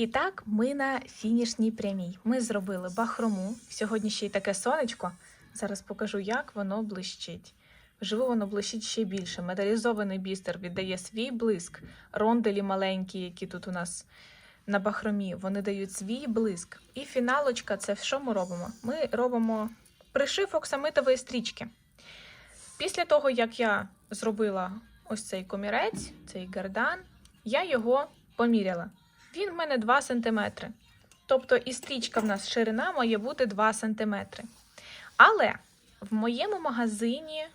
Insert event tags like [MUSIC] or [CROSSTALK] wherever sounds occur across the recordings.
І так, ми на фінішній прямій. Ми зробили бахрому. Сьогодні ще й таке сонечко. Зараз покажу, як воно блищить. Вживу воно блищить ще більше. Металізований бістер віддає свій блиск. Ронделі маленькі, які тут у нас на бахромі, вони дають свій блиск. І фіналочка це що ми робимо? Ми робимо пришив оксамитової стрічки. Після того, як я зробила ось цей комірець, цей гардан, я його поміряла. Він в мене 2 см. Тобто і стрічка в нас ширина має бути 2 см. Але в моєму магазині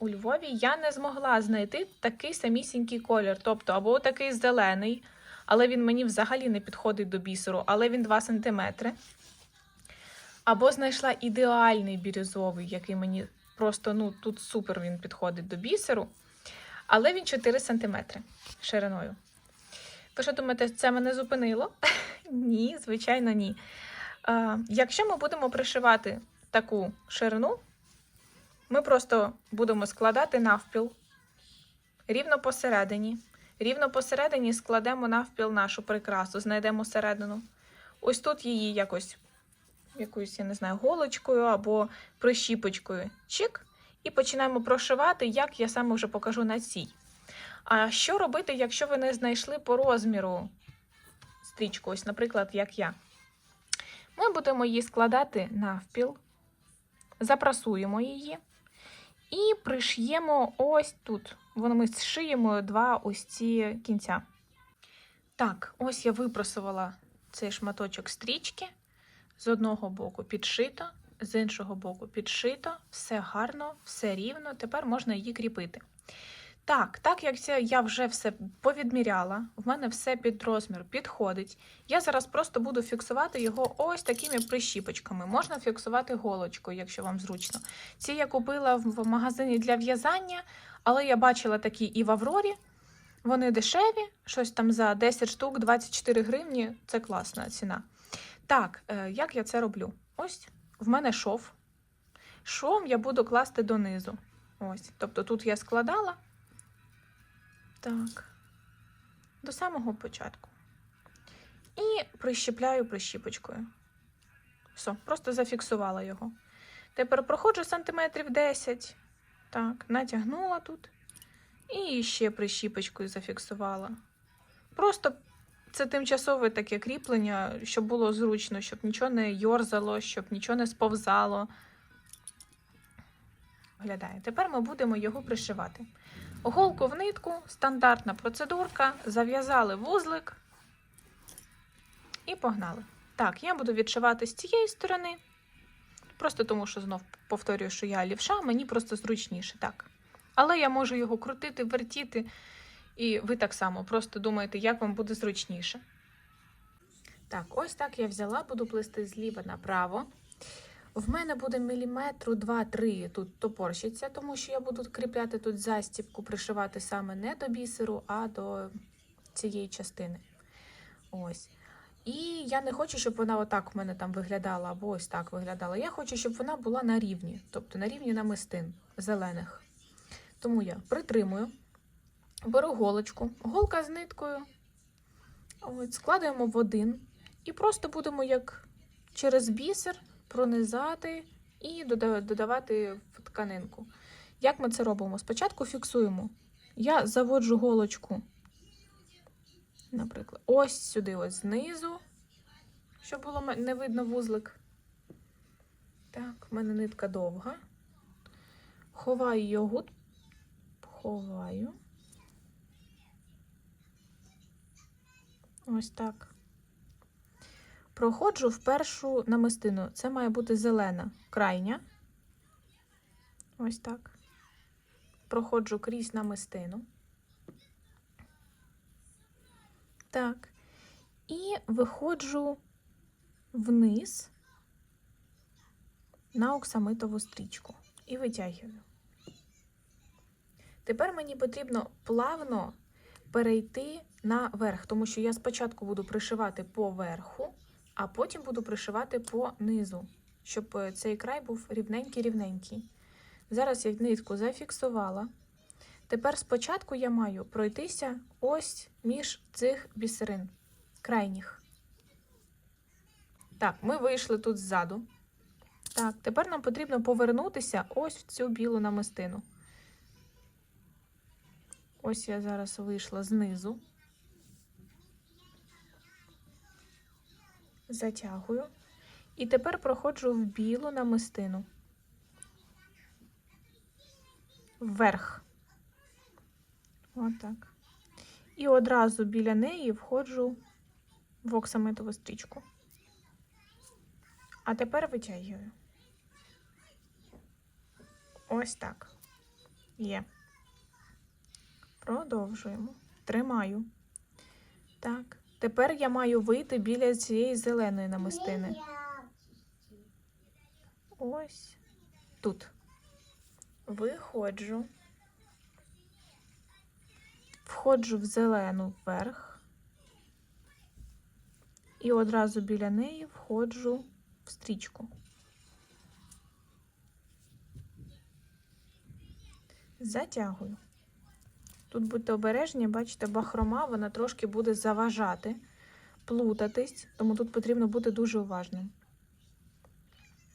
у Львові я не змогла знайти такий самісінький колір. Тобто, або такий зелений, але він мені взагалі не підходить до бісеру, але він 2 см. Або знайшла ідеальний бірюзовий, який мені просто ну, тут супер він підходить до бісеру. Але він 4 см шириною. Ви що думаєте, це мене зупинило? [LAUGHS] ні, звичайно, ні. А, якщо ми будемо пришивати таку ширину, ми просто будемо складати навпіл рівно посередині. Рівно посередині складемо навпіл нашу прикрасу, знайдемо середину. Ось тут її якось, якоюсь, я не знаю, голочкою або прищіпочкою. Чик. І починаємо прошивати, як я саме вже покажу на цій. А що робити, якщо ви не знайшли по розміру стрічку, ось, наприклад, як я? Ми будемо її складати навпіл, запрасуємо її і пришиємо ось тут. Воно ми зшиємо два ось ці кінця. Так, ось я випросувала цей шматочок стрічки. З одного боку підшито, з іншого боку підшито, все гарно, все рівно. Тепер можна її кріпити. Так, так як я вже все повідміряла, в мене все під розмір підходить. Я зараз просто буду фіксувати його ось такими прищіпочками. Можна фіксувати голочкою, якщо вам зручно. Ці я купила в магазині для в'язання, але я бачила такі і в Аврорі. Вони дешеві, щось там за 10 штук, 24 гривні. Це класна ціна. Так, е, як я це роблю? Ось в мене шов. Шов я буду класти донизу. Ось, тобто тут я складала. Так, до самого початку. І прищепляю прищіпочкою. Все, просто зафіксувала його. Тепер проходжу сантиметрів 10. Так, натягнула тут. І ще прищіпочкою зафіксувала. Просто це тимчасове таке кріплення, щоб було зручно, щоб нічого не йорзало, щоб нічого не сповзало. Виглядає. Тепер ми будемо його пришивати. Голку в нитку, стандартна процедурка, зав'язали вузлик і погнали. Так, я буду відшивати з цієї сторони. Просто тому, що знов повторюю, що я лівша, мені просто зручніше. так. Але я можу його крутити, вертіти, і ви так само просто думаєте, як вам буде зручніше. Так, ось так я взяла, буду плести зліва направо. В мене буде міліметру 2-3 тут топорщиться, тому що я буду кріпляти тут застібку, пришивати саме не до бісеру, а до цієї частини. Ось. І я не хочу, щоб вона отак в мене там виглядала, або ось так виглядала. Я хочу, щоб вона була на рівні, тобто на рівні намистин зелених. Тому я притримую, беру голочку, голка з ниткою, ось, складаємо в один і просто будемо як через бісер пронизати і додавати в тканинку. Як ми це робимо? Спочатку фіксуємо. Я заводжу голочку, наприклад, ось сюди, ось знизу, щоб було не видно вузлик. Так, в мене нитка довга. Ховаю його, ховаю. Ось так. Проходжу в першу намистину. Це має бути зелена, крайня. Ось так. Проходжу крізь намистину. Так. І виходжу вниз на оксамитову стрічку. І витягую. Тепер мені потрібно плавно перейти наверх, тому що я спочатку буду пришивати по верху а потім буду пришивати по низу, щоб цей край був рівненький-рівненький. Зараз я нитку зафіксувала. Тепер спочатку я маю пройтися ось між цих бісерин. крайніх. Так, ми вийшли тут ззаду. Так, тепер нам потрібно повернутися ось в цю білу намистину. Ось я зараз вийшла знизу. Затягую. І тепер проходжу в білу намистину. Вверх. Отак. І одразу біля неї входжу в оксамитову стрічку. А тепер витягую. Ось так. Є. Продовжуємо. Тримаю. Так. Тепер я маю вийти біля цієї зеленої намистини. Ось тут. Виходжу. Входжу в зелену вверх. І одразу біля неї входжу в стрічку. Затягую. Тут будьте обережні, бачите, бахрома, вона трошки буде заважати, плутатись, тому тут потрібно бути дуже уважним.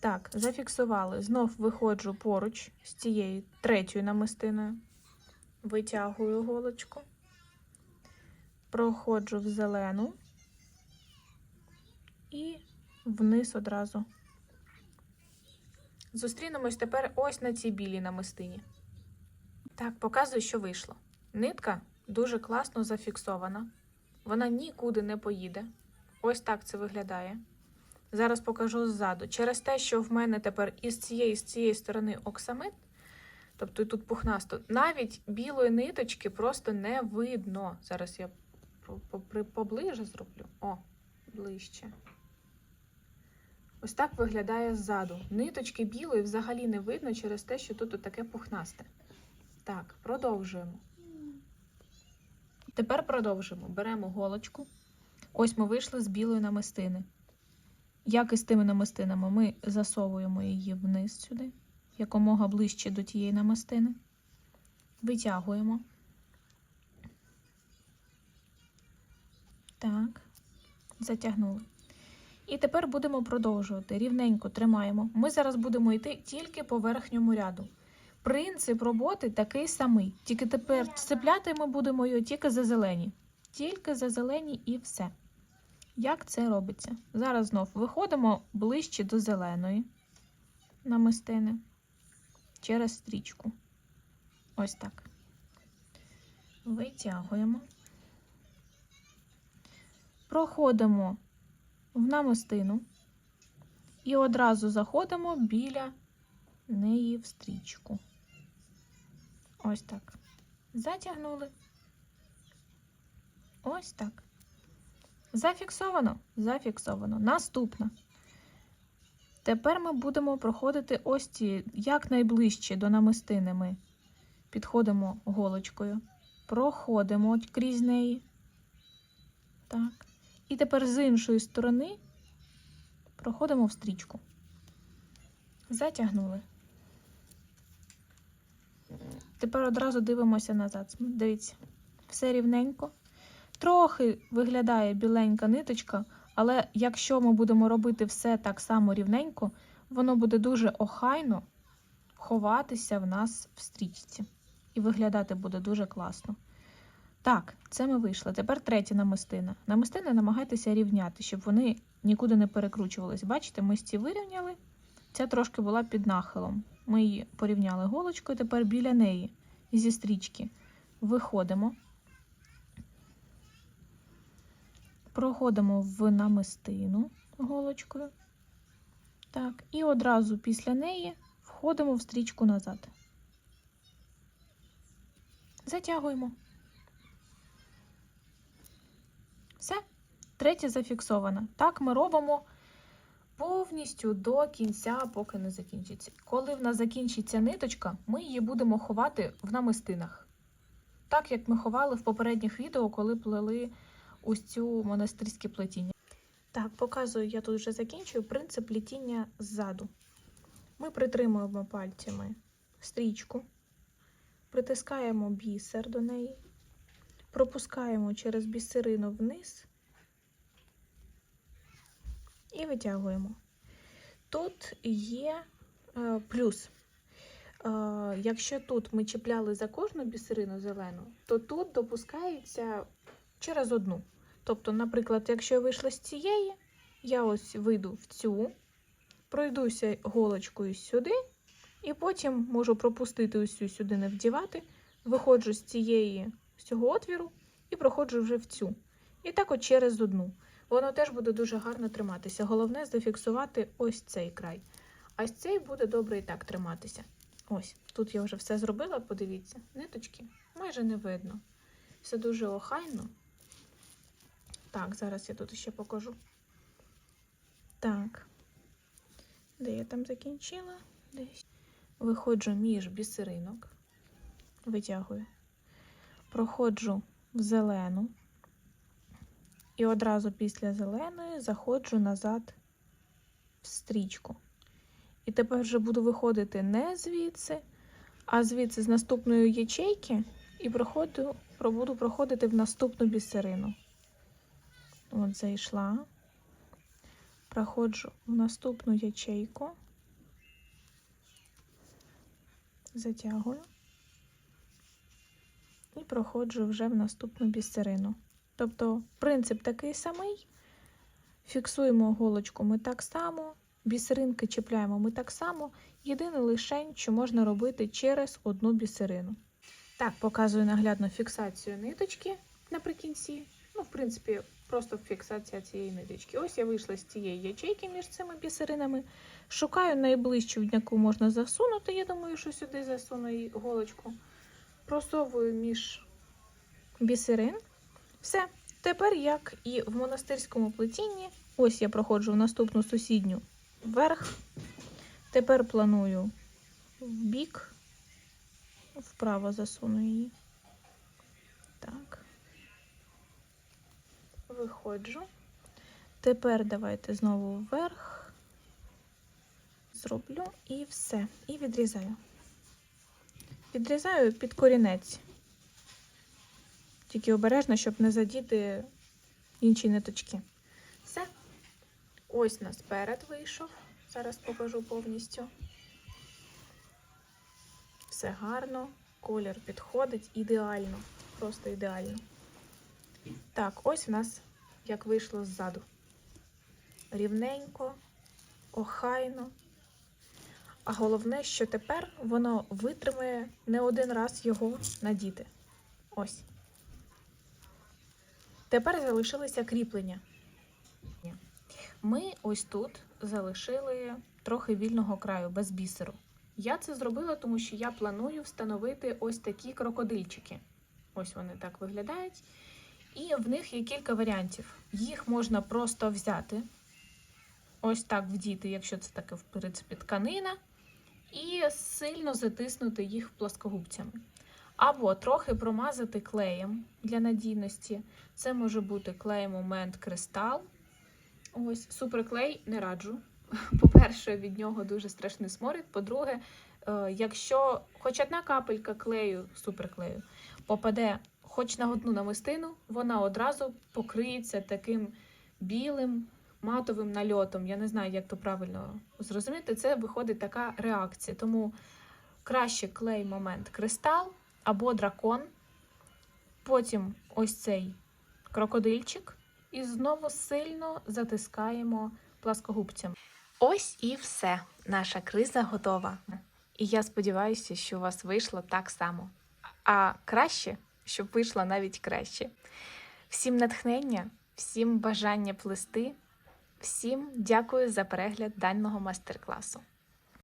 Так, зафіксували. Знов виходжу поруч з цією третьою намистиною. Витягую голочку. Проходжу в зелену і вниз одразу. Зустрінемось тепер ось на цій білій намистині. Так, показую, що вийшло. Нитка дуже класно зафіксована. Вона нікуди не поїде. Ось так це виглядає. Зараз покажу ззаду. Через те, що в мене тепер із цієї з цієї сторони оксамит, тобто тут пухнасто, навіть білої ниточки просто не видно. Зараз я поближе зроблю. О, ближче. Ось так виглядає ззаду. Ниточки білої взагалі не видно через те, що тут таке пухнасте. Так, продовжуємо. Тепер продовжимо. Беремо голочку. Ось ми вийшли з білої намистини. Як і з тими намистинами, ми засовуємо її вниз сюди, якомога ближче до тієї намистини. Витягуємо. Так, затягнули. І тепер будемо продовжувати. Рівненько тримаємо. Ми зараз будемо йти тільки по верхньому ряду. Принцип роботи такий самий. Тільки тепер цепляти ми будемо його тільки за зелені. Тільки за зелені і все. Як це робиться? Зараз знов виходимо ближче до зеленої намистини через стрічку. Ось так. Витягуємо. Проходимо в намистину і одразу заходимо біля неї в стрічку. Ось так. Затягнули. Ось так. Зафіксовано? Зафіксовано. Наступна. Тепер ми будемо проходити ось ці, як найближче до намистини ми підходимо голочкою, проходимо крізь неї. Так. І тепер з іншої сторони проходимо в стрічку. Затягнули. Тепер одразу дивимося назад. Дивіться, все рівненько. Трохи виглядає біленька ниточка, але якщо ми будемо робити все так само рівненько, воно буде дуже охайно ховатися в нас в стрічці. І виглядати буде дуже класно. Так, це ми вийшли. Тепер третя намистина. Намистини намагайтеся рівняти, щоб вони нікуди не перекручувались. Бачите, ми ці вирівняли. Ця трошки була під нахилом. Ми її порівняли голочкою, тепер біля неї зі стрічки виходимо. Проходимо в намистину голочкою. Так, і одразу після неї входимо в стрічку назад. Затягуємо. Все, третє зафіксовано. Так ми робимо повністю до кінця, поки не закінчиться. Коли в нас закінчиться ниточка, ми її будемо ховати в намистинах. Так як ми ховали в попередніх відео, коли плели ось цю монастирське плетіння. Так, показую, я тут вже закінчую принцип плетіння ззаду. Ми притримуємо пальцями стрічку, притискаємо бісер до неї, пропускаємо через бісерину вниз і витягуємо. Тут є е, плюс. Е, якщо тут ми чіпляли за кожну бісерину зелену, то тут допускається через одну. Тобто, наприклад, якщо я вийшла з цієї, я ось вийду в цю, пройдуся голочкою сюди, і потім можу пропустити усю сюди не вдівати, виходжу з цієї з цього отвіру і проходжу вже в цю. І так от через одну. Воно теж буде дуже гарно триматися. Головне зафіксувати ось цей край. А цей буде добре і так триматися. Ось, тут я вже все зробила, подивіться. Ниточки майже не видно. Все дуже охайно. Так, зараз я тут ще покажу. Так. Де я там закінчила? Десь. Виходжу між бісеринок, витягую, проходжу в зелену. І одразу після зеленої заходжу назад в стрічку. І тепер вже буду виходити не звідси, а звідси з наступної ячейки і проходу, буду проходити в наступну бісерину. От зайшла, проходжу в наступну ячейку, затягую і проходжу вже в наступну бісерину. Тобто принцип такий самий. Фіксуємо голочку ми так само, бісеринки чіпляємо ми так само. Єдине лише, що можна робити через одну бісерину. Так, показую наглядно фіксацію ниточки наприкінці. Ну, в принципі, просто фіксація цієї ниточки. Ось я вийшла з цієї ячейки між цими бісеринами. Шукаю найближчу, в яку можна засунути. Я думаю, що сюди засуну голочку. Просовую між бісерин. Все. Тепер, як і в монастирському плетінні, ось я проходжу в наступну сусідню вверх. Тепер планую в бік, вправо засуну її. Так. Виходжу. Тепер давайте знову вверх. Зроблю і все. І відрізаю. Відрізаю під корінець. Тільки обережно, щоб не задіти інші ниточки. Все. Ось нас перед вийшов. Зараз покажу повністю. Все гарно, колір підходить ідеально, просто ідеально. Так, ось у нас як вийшло ззаду. Рівненько, охайно. А головне, що тепер воно витримає не один раз його надіти. Ось. Тепер залишилися кріплення. Ми ось тут залишили трохи вільного краю без бісеру. Я це зробила, тому що я планую встановити ось такі крокодильчики. Ось вони так виглядають. І в них є кілька варіантів. Їх можна просто взяти, ось так вдіти, якщо це таке, в принципі, тканина, і сильно затиснути їх плоскогубцями. Або трохи промазати клеєм для надійності. Це може бути клей момент кристал. Ось суперклей не раджу. [LAUGHS] По-перше, від нього дуже страшний сморід. По-друге, е, якщо хоч одна капелька клею, суперклею, попаде хоч на одну намистину, вона одразу покриється таким білим матовим нальотом. Я не знаю, як то правильно зрозуміти. Це виходить така реакція. Тому краще клей момент кристал або дракон. Потім ось цей крокодильчик. І знову сильно затискаємо пласкогубцям. Ось і все. Наша криза готова. І я сподіваюся, що у вас вийшло так само. А краще, щоб вийшло навіть краще. Всім натхнення, всім бажання плести, всім дякую за перегляд даного майстер-класу.